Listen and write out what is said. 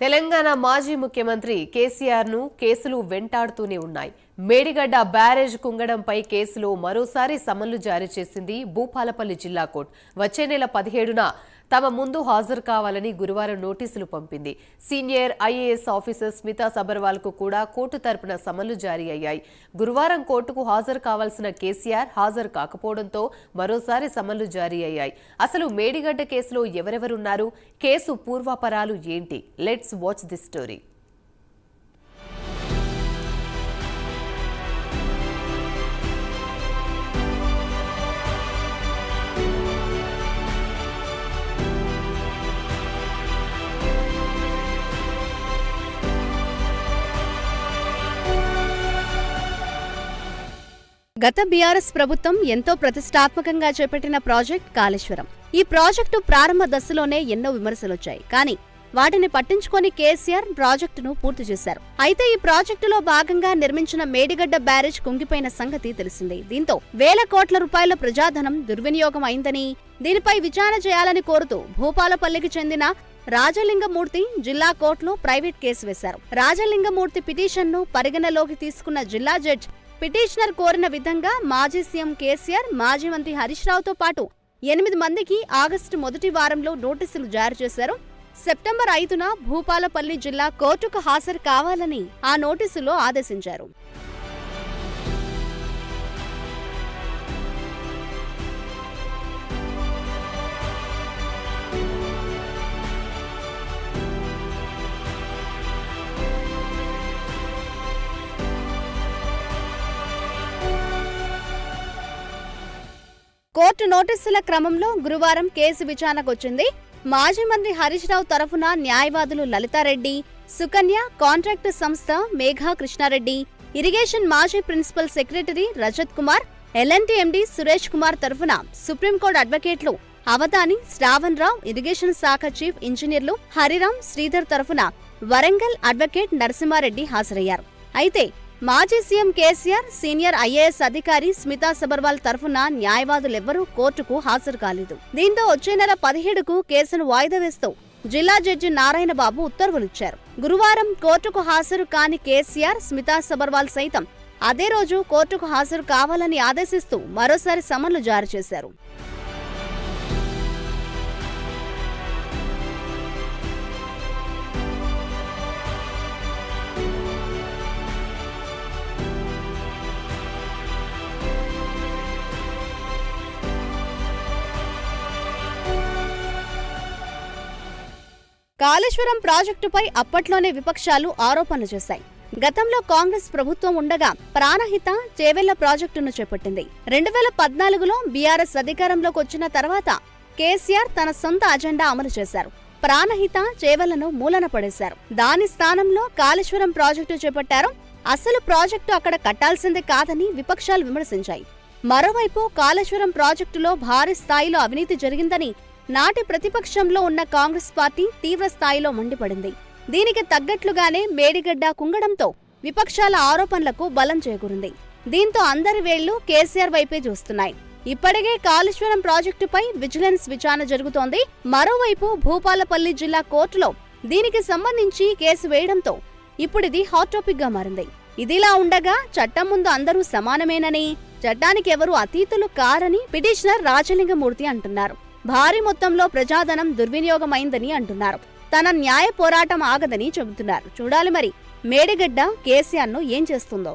తెలంగాణ మాజీ ముఖ్యమంత్రి కేసీఆర్ను కేసులు వెంటాడుతూనే ఉన్నాయి. మేడిగడ్డ బ్యారేజ్ కుంగడంపై కేసులో మరోసారి సమన్లు జారీ చేసింది భూపాలపల్లి జిల్లా కోర్టు. వచ్చే నెల పదిహేడున తమ ముందు హాజరు కావాలని గురువారం నోటీసులు పంపింది. సీనియర్ ఐఏఎస్ ఆఫీసర్ స్మితా సబర్వాల్కు కూడా కోర్టు తరపున సమన్లు జారీ అయ్యాయి. గురువారం కోర్టుకు హాజరు కావాల్సిన కేసీఆర్ హాజరు కాకపోవడంతో మరోసారి సమన్లు జారీ అయ్యాయి. అసలు మేడిగడ్డ కేసులో ఎవరెవరున్నారు? కేసు పూర్వాపరాలు ఏంటి? లెట్స్ వాచ్ ది స్టోరీ గత బీఆర్ఎస్ ప్రభుత్వం ఎంతో ప్రతిష్టాత్మకంగా చేపట్టిన ప్రాజెక్ట్ కాళేశ్వరం. ఈ ప్రాజెక్టు ప్రారంభ దశలోనే ఎన్నో విమర్శలొచ్చాయి. కానీ వాటిని పట్టించుకొని కేసీఆర్ ప్రాజెక్టును పూర్తి చేశారు. అయితే ఈ ప్రాజెక్టులో భాగంగా నిర్మించిన మేడిగడ్డ బ్యారేజ్ కుంగిపోయిన సంగతి తెలిసిందే. దీంతో వేల కోట్ల రూపాయల ప్రజాధనం దుర్వినియోగం అయిందని దీనిపై విచారణ చేయాలని కోరుతూ భూపాలపల్లికి చెందిన రాజలింగమూర్తి జిల్లా కోర్టులో ప్రైవేట్ కేసు వేశారు. రాజలింగమూర్తి పిటిషన్ను పరిగణలోకి తీసుకున్న జిల్లా జడ్జ్ పిటిషనర్ కోరిన విధంగా మాజీ సీఎం కేసీఆర్ మాజీ మంత్రి హరీష్ రావుతో పాటు ఎనిమిది మందికి ఆగస్టు మొదటి వారంలో నోటీసులు జారీ చేశారు. సెప్టెంబర్ ఐదున భూపాలపల్లి జిల్లా కోర్టుకు హాజరు కావాలని ఆ నోటీసులో ఆదేశించారు. కోర్టు నోటీసుల క్రమంలో గురువారం కేసు విచారణకొచ్చింది. మాజీ మంత్రి హరీష్ రావు తరఫున న్యాయవాదులు లలితారెడ్డి సుకన్య కాంట్రాక్టు సంస్థ మేఘా కృష్ణారెడ్డి ఇరిగేషన్ మాజీ principal secretary Rajat Kumar LNT MD Suresh Kumar తరఫున సుప్రీంకోర్టు అడ్వకేట్లు అవధాని శ్రావణ్ రావు ఇరిగేషన్ శాఖ చీఫ్ ఇంజనీర్లు హరిరామ్ శ్రీధర్ తరఫున వరంగల్ అడ్వకేట్ నరసింహారెడ్డి హాజరయ్యారు. అయితే మాజీ సీఎం కేసీఆర్ సీనియర్ ఐఏఎస్ అధికారి స్మితా సబర్వాల్ తరఫున న్యాయవాదులెవ్వరూ కోర్టుకు హాజరు కాలేదు. దీంతో వచ్చే నెల పదిహేడుకు కేసును వాయిదా వేస్తూ జిల్లా జడ్జి నారాయణబాబు ఉత్తర్వులిచ్చారు. గురువారం కోర్టుకు హాజరు కాని కేసీఆర్ స్మితా సబర్వాల్ సైతం అదే రోజు కోర్టుకు హాజరు కావాలని ఆదేశిస్తూ మరోసారి సమన్లు జారీ చేశారు. కాళేశ్వరం ప్రాజెక్టుపై అప్పట్లోనే విపక్షాలు ఆరోపణలు చేశాయి. గతంలో కాంగ్రెస్ ప్రభుత్వం ఉండగా ప్రాణహిత చేవెళ్ళ ప్రాజెక్టును చేపట్టింది. రెండు వేల పద్నాలుగులో బీఆర్ఎస్ అధికారంలోకి వచ్చిన తర్వాత కేసీఆర్ తన సొంత అజెండా అమలు చేశారు. ప్రాణహిత చేవలను మూలన పడేశారు. దాని స్థానంలో కాళేశ్వరం ప్రాజెక్టు చేపట్టారు. అసలు ప్రాజెక్టు అక్కడ కట్టాల్సిందే కాదని విపక్షాలు విమర్శించాయి. మరోవైపు కాళేశ్వరం ప్రాజెక్టులో భారీ స్థాయిలో అవినీతి జరిగిందని నాటి ప్రతిపక్షంలో ఉన్న కాంగ్రెస్ పార్టీ తీవ్ర స్థాయిలో మండిపడింది. దీనికి తగ్గట్లుగానే మేడిగడ్డ కుంగడంతో విపక్షాల ఆరోపణలకు బలం చేకూరింది. దీంతో అందరి వేళ్ళు కేసీఆర్ వైపే చూస్తున్నాయి. ఇప్పటికే కాళేశ్వరం ప్రాజెక్టుపై విజిలెన్స్ విచారణ జరుగుతోంది. మరోవైపు భూపాలపల్లి జిల్లా కోర్టులో దీనికి సంబంధించి కేసు వేయడంతో ఇప్పుడిది హాట్ టాపిక్గా మారింది. ఇదిలా ఉండగా చట్టం ముందు అందరూ సమానమేనని చట్టానికి ఎవరు అతీతులు కారని పిటిషనర్ రాజలింగమూర్తి అంటున్నారు. భారీ మొత్తంలో ప్రజాధనం దుర్వినియోగమైందని అంటున్నారు. తన న్యాయ పోరాటం ఆగదని చెబుతున్నారు. చూడాలి మరి మేడిగడ్డ కేసీఆర్ను ఏం చేస్తుందో.